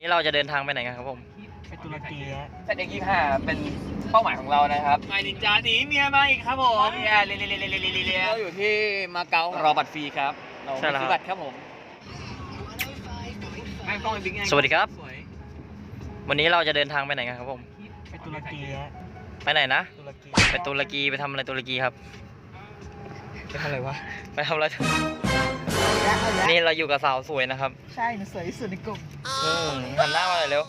นี่เราจะเดินทางไปไหนกันครับผมไปตุรกีฮะเซตเอ็กยี่ห้าเป็นเป้าหมายของเรานะครับไอ้นินจาหนีเมียมาอีกครับผมเนี่ยเรียเรียเรียเรียเรียเรียเราอยู่ที่มาเก๊ารอบัตรฟรีครับเราใช่แล้วซื้อบัตรครับผมแม่งต้องเป็นบิ๊กไงสวัสดีครับสวยวันนี้เราจะเดินทางไปไหนกันครับผมไปตุรกีฮะไปไหนนะตุรกีไปตุรกีไปทำอะไรตุรกีครับไปทำอะไรวะไปทำอะไร นี่เราอยู่กับสาวสวยนะครับ ใช่หนูสวยที่สุดในกลุ่มอืมหันหน้ามาหน่อยเร็ว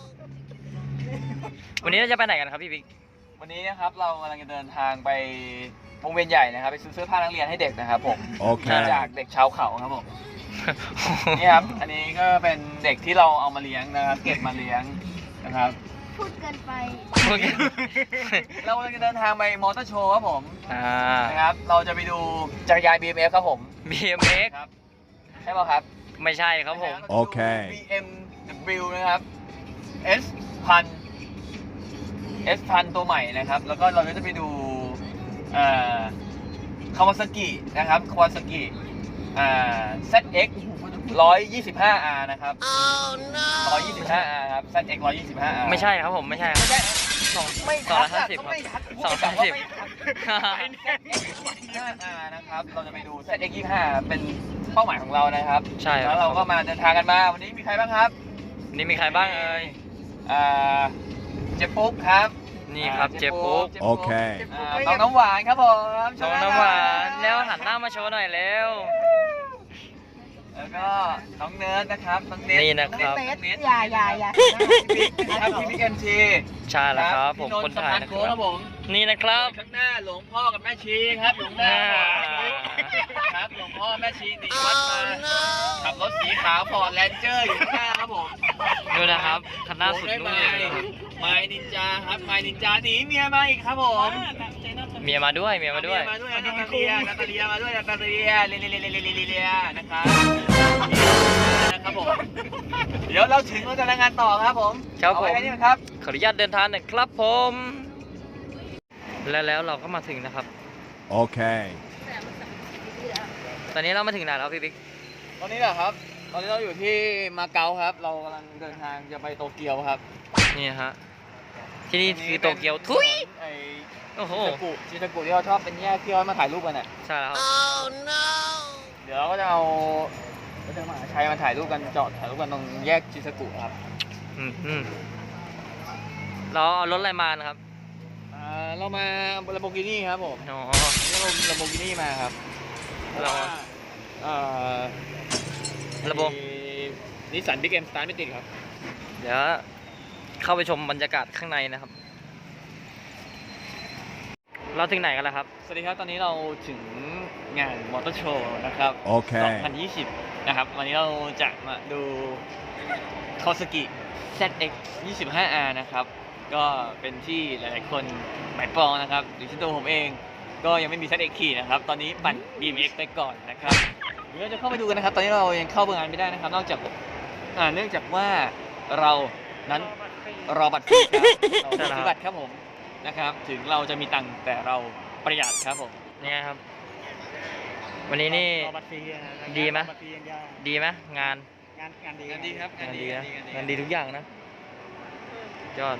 วันนี้เราจะไปไหนกันครับพี่บิ๊ก วันนี้นะครับเรากำลังจะเดินทางไปวงเวียนใหญ่นะครับไปซื้อเสื้อผ้านักเรียนให้เด็กนะครับผมโอเค จากเด็กชาวเขาครับผมนี่ครับ อันนี้ก็เป็นเด็กที่เราเอามาเลี้ยงนะครับ เก็บมาเลี้ยงนะครับ พูดเกินไปโอเคเรากำลังจะเดินทางไปมอเตอร์โชว์ครับผมอ่านะครับ เราจะไปดูจักรยาน BMX ครับผม BMX ครับ ใช่ป่ะครับไม่ใช่ครับผม โอเค BMW นะครับ S พัน S พันตัวใหม่นะครับ แล้วก็เราก็จะไปดูเอ่อคาวาซากินะครับคาวาซากิอ่า ZX 125R นะครับ 125R ครับ ZX 125R ไม่ใช่ครับผมไม่ใช่ครับไม่ใช่สองไม่สองร้อยห้าสิบก็ไม่ทัดสองร้อยห้าสิบ ZX นะครับ เราจะไปดู ZX 25เป็น เป้าหมายของเรานะครับใช่คแล้รับวเราก็มาเดินทางกันมา วันนี้มีใครบ้างครับนี่มีใครบ้างเอ่ยอ่าเจ๊ปุ๊กครับนี่ครับเจ๊ปุ๊กจ๊โอเค อ่าน้องน้ำหวานครับผมน้องน้ำหวานแล้วหันหน้ามาโชว์หน่อยเร็ว แล้วก็น้องเนิร์ดนะครับน้องเน็ตนี่นะครับองเน็ตอย่าอย่าอย่า พี่บิ๊กนะครับพี่บิ๊กเอ็มทีใช่แล้วครับผมพี่คนถ่ายนะสะพคโค้งรัครับบผมนี่นะครับ ข้างหน้าหลวงพ่อกับแม่ชีครับหลวงหน้าอ่า ครับหลวงพ่อแม่ชีหนีวัดมาขับรถสีขาวฟอร์ดแลนเจอร์อยู่ข้างหน้าครับผมดูนะครับคันหน้าสุดโอ้นู่นยเลยไม้นะครับไม้นินจาครับไม้นินจาหนีเมียมาอีกครับผมเมียมาด้วยเมียมาด้วยมาด้วยนาตาเลียนาตาเลียมาด้วยนาตาเลียเลียเลียเลียเลียเลียเลียนะครับนะครับผมเดี๋ยวเราถึงเราจะรายงานต่อครับผมครับเอาไว้ผมแค่นี้ครับขออนุญาตเดินทางหน่อยครับผมและแล้วเราก็มาถึงนะครับ Okay. ตอนนี้เรามาถึงไหนแล้วพี่บิ๊ก ตอนนี้เหรอครับ ตอนนี้เราอยู่ที่มาเก๊าครับ เรากำลังเดินทางจะไปโตเกียวครับนี่ฮะ ที่นี่คือโตเกียว ทุยไอ้โอ้โหชิตากุชิตากุที่เขาชอบเป็นแยกที่เขามาถ่ายรูปกันอะ ใช่แล้วครับเดี๋ยวเราก็จะเอาเราจะมาหาชัยมาถ่ายรูปกันจอดถ่ายรูปกันตรงแยกชิตากุครับ อืมอืมเราเอารถอะไรมานะครับ อ่า เรามาลาโบกินี่ครับผมอ๋อนี่เราลาโบกินี่มาครับ เราเอ่อระบบนิสสันบิ๊กเอ็มสตาร์ไม่ติดครับ เดี๋ยวเข้าไปชมบรรยากาศข้างในนะครับ เราถึงไหนกันแล้วครับ สวัสดีครับ ตอนนี้เราถึงงานมอเตอร์โชว์นะครับ Okay. 2020 นะครับ วันนี้เราจะมาดูคาสกิ ZX 25R นะครับ ก็เป็นที่หลายๆคนหมายปองนะครับหรือเช่นตัวผมเอง ก็ยังไม่มี ZX ขี่นะครับ ตอนนี้ปั่น BMX ไปก่อนนะครับเดี๋ยวเราจะเข้าไปดูกันนะครับ ตอนนี้เรายังเข้าเบอร์งานไม่ได้นะครับ นอกจากอ่าเนื่องจากว่าเรานั้นรอบัตรฟรีครับเราซื้อบัตรครับผมนะครับ ถึงเราจะมีตังค์แต่เราประหยัดครับผมนี่ไงครับ วันนี้นี่ รอบัตรฟรีนะดีไหมบัตรฟรียังยากดีไหมงานงานงานดีงานดีครับงานดีนะงานดีงานดีทุกอย่างนะยอด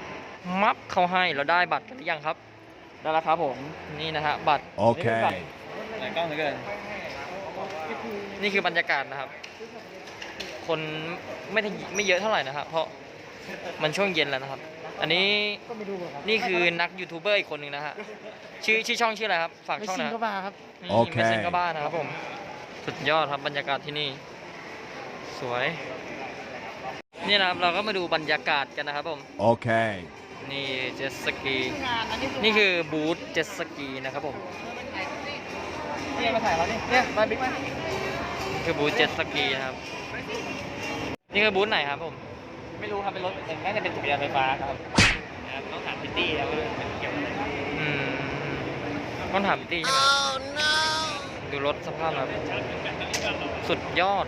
มับเขาให้เราได้บัตรกันหรือยังครับ ได้แล้วครับผมนี่นะฮะบัตร Okay. หลายกล้องเหลือเกินนี่คือบรรยากาศนะครับ คนไม่ได้ไม่เยอะเท่าไหร่นะครับ เพราะมันช่วงเย็นแล้วนะครับ อันนี้ก็ไม่ดูหรอกครับนี่คือนักยูทูบเบอร์อีกคนหนึ่งนะฮะชื่อชื่อช่องชื่ออะไรครับฝากไม่ช่องหชินะงก็มาครับนี่โอเค ไม่เซ็นก็บ้านะครับผมสุดยอดครับบรรยากาศที่นี่ สวย นี่นะครับเราก็มาดูบรรยากาศกันนะครับผม Okay. นี่เจ็ตสกี นี่คือบูธเจ็ตสกีนะครับผมเนี่ยมาถ่ายเขาดิเนี่ยมาบิ๊กมาคือบูธเจ็ตสกีนะครับ นี่คือบูธไหนครับผม ไม่รู้ครับเป็นรถน่าจะเป็นจักรยานไฟฟ้าครับนะครับต้องถามพิตตี้ครับว่ามันเกี่ยวอะไรอืมต้องถามตี้ใช่ไหมดูรถสภาพนะครับสุดยอด